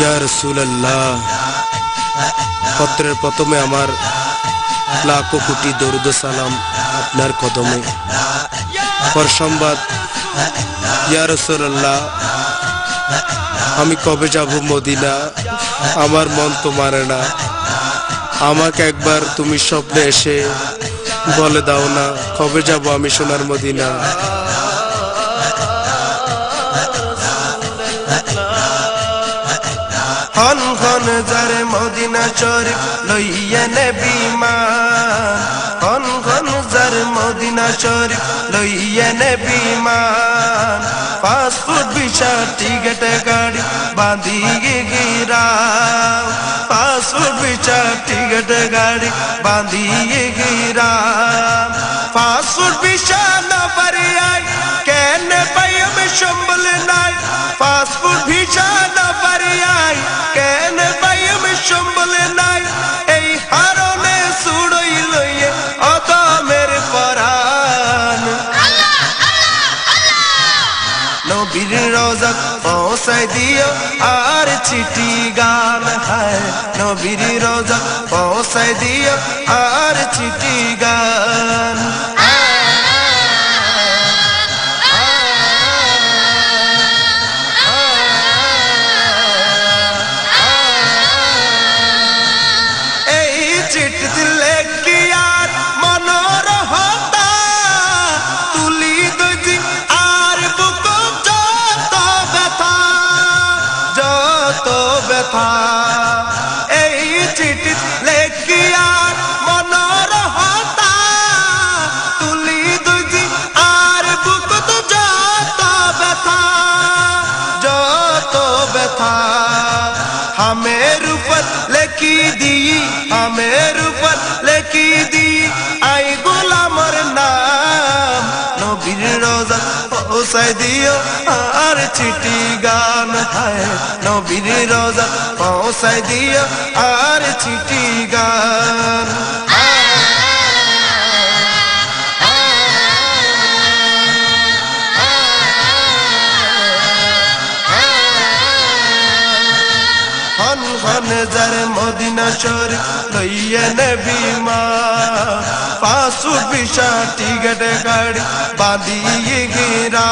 ইয়া রসুল্লাহ পত্রের প্রথমে আমার লাখো কোটি দরুদ সালাম আপনার কদমে। পর সংবাদ ইয়া রসুল্লাহ আমি কবে যাব মদিনা? আমার মন তো মারে না। আমাকে একবার তুমি স্বপ্নে এসে বলে দাও না, কবে যাব আমি সোনার মদিনা? হন হন যারে মদিনা শরীফ লইয়া নেবি হন হন যারে মদিনা শরীফ লইয়া নেবি মান পাসপোর্ট ভিসা টিকেট গাড়ি বাঁধিয়ে গিরাও। পাসপোর্ট ভিসা টিকেট গাড়ি বাঁধিয়ে গিরাম পাসপোর্ট ভিসা না পারি সম্বল নাই পাসপোর্ট ভিসা না পারি আই কেন পাই আমি সম্বল নাই এই হারনে সুড়ই লইয়ে অত মেরে পরাণ নবীর রোজা পৌঁছাই দিও আর চিঠি গান হায় নবীর রোজা পৌঁছাই দিও আর চিঠি গান চিঠি লেখিয়ার মনর হতা তুলি দুজি আর বুকত যত ব্যথা যত ব্যথা হামের উপর লেখি দিই হামের উপর পৌঁছাই দিও আর চিঠি গান হায় নবীর রোজা পৌঁছায় দিও আর চিঠি গান। হন হন যার মদিনা শরীফ লইয়া নবী মা পাসু বিশা টিকেট গাড়ি বাঁধিয়ে গিরা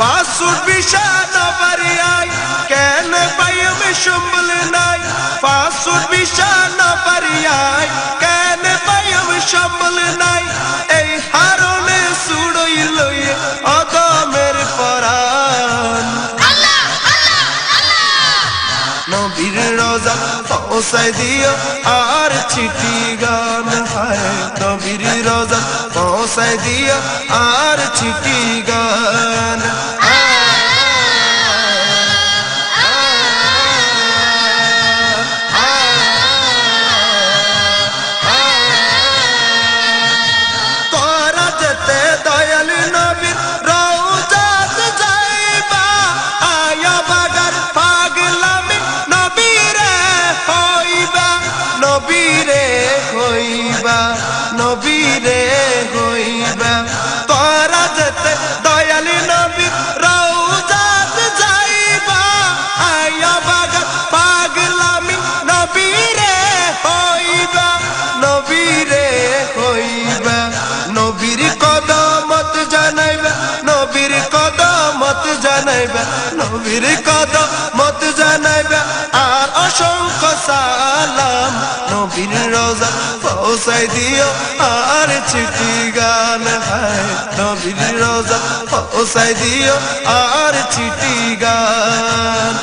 পাসু বিশা না পারি আই কেন পাই আমি সম্বল নাই পাসু বিশা না পারি আই কেন পাই আমি সম্বল নাই নবীর রোজা পৌঁছাই দিও। আর চিঠি গান হায় নবীর রোজা পৌঁছাই দিও। আর চিঠি গান কদমত জানাইবা, নবীর কদমত জানাইবা। আর অসংখ্য সালাম নবীর রোজা পৌঁছাই দিও, আর চিঠি গান ভাই নবীর রোজা পৌঁছাই দিও, আর চিঠি গান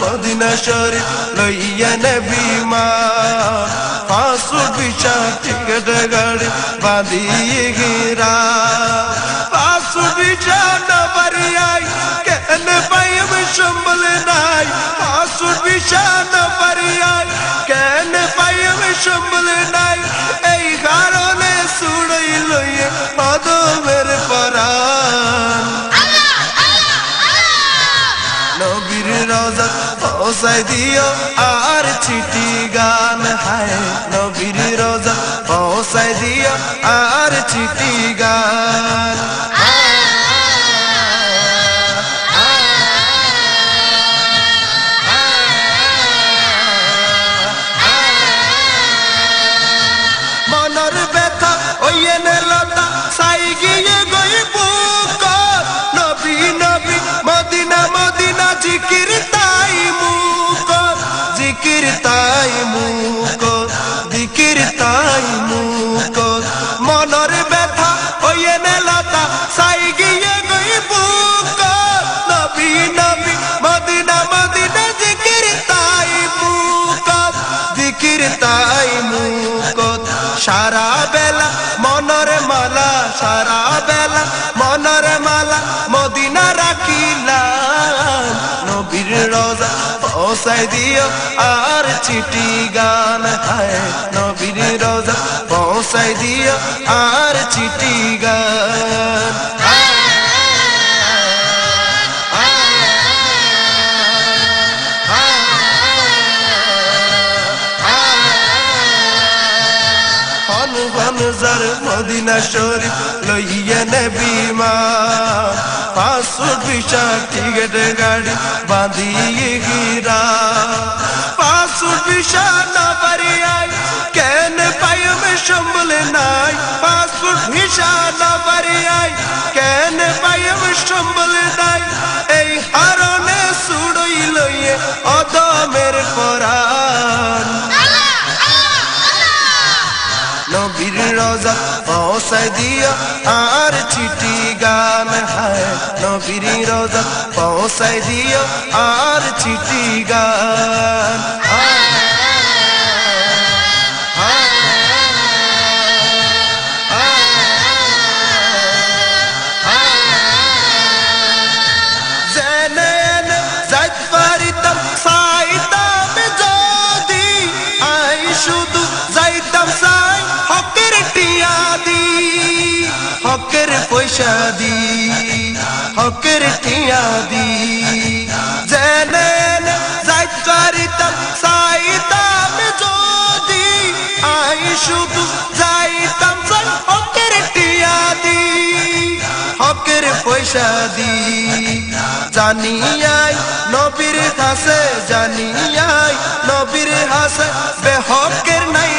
মদিনা শরীফ লইয়া নবী মা, পাঁচশো বিশা টিকেট গাড়ি বাঁধিয়ে গিরা পাঁচশো বিশা আই, কেন পাই আমি সম্বল নাই? পাঁচশো বিশা আই, কেন পাই আমি সম্বল নাই? এই কারণে সুড়ই লইয়ে পরাণ নবীর রোজা পৌঁছাই দিও আর চিঠি গান হায় জিকির তাই মুক জিকির তাই মুক মনর ব্যথা ওই এনে লতা সাই গিয়ে গই বুক। নবী নবী, মদিনা মদিনা জিকির তাই মুক জিকির তাই মুকত সারা বেলা মনর মালা, সারা পৌঁছাই দিও আর চিঠি গান হায় নবীর রোজা পৌঁছাই দিও আর চিঠি গান হন মদিনা শরীফ লইয়া নেবি মা গাড়ি বাঁধিয়ে বিশা না পারি কেন পাইমে সম্বল নাই? পাঁচশোট ভিসা না পারি আই কেন পাইমে সম্বল নাই? এই হারনে সুড়ই লইয়ে অদমের পরাণ। নবীর রোজা পৌঁছাই দিও আর চিঠি নবীর রোজা পৌঁছাই দিও আর চিঠি গান। হকের পয়সা দি হকের টিয়া দি জেনে এনে যাইত পারিতাম সাইতাম যদি। আই শুধু যাইতাম হকের টিয়া দি হকের পয়সা দি জানিয়াই নবীর হাসে জানিয়াই নবীর হাসে বেহকের নাই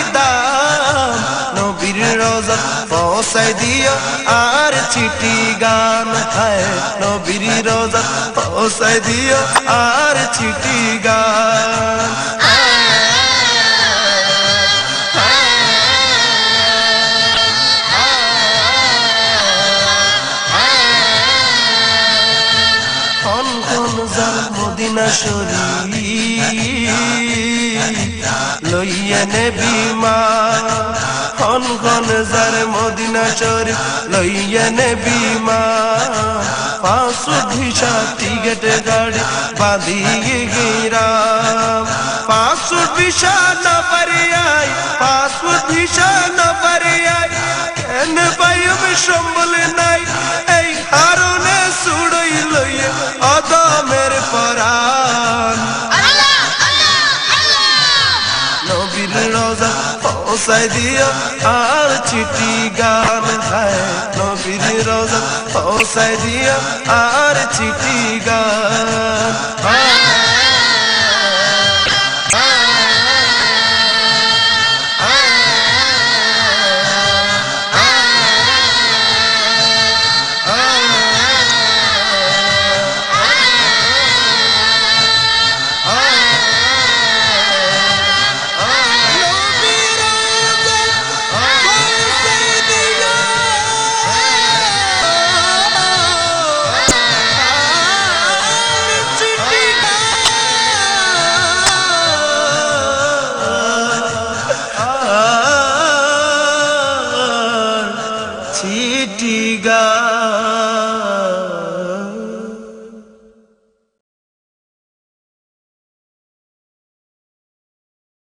পৌঁছাই দিও, আর চিঠি গান হায় নবীর রোজা। পৌঁছাই দিও, আর চিঠি গান। মদিনা শরী লইয়া নেবি মা। খন খন জার মদিনা শরী লইয়া নেবি মা। পাঁচশো ভিসা টিকেট গাড়ি বাঁধিয়ে গিরাম। পাঁচশো ভিসা না পারে আই পাঁচশো ভিসা না পারে আই কেন পাইম সম্বল পৌঁছাই দিও আর চিঠি গান হায় নবীর রোজা পৌঁছাই দিও আর চিঠি গান।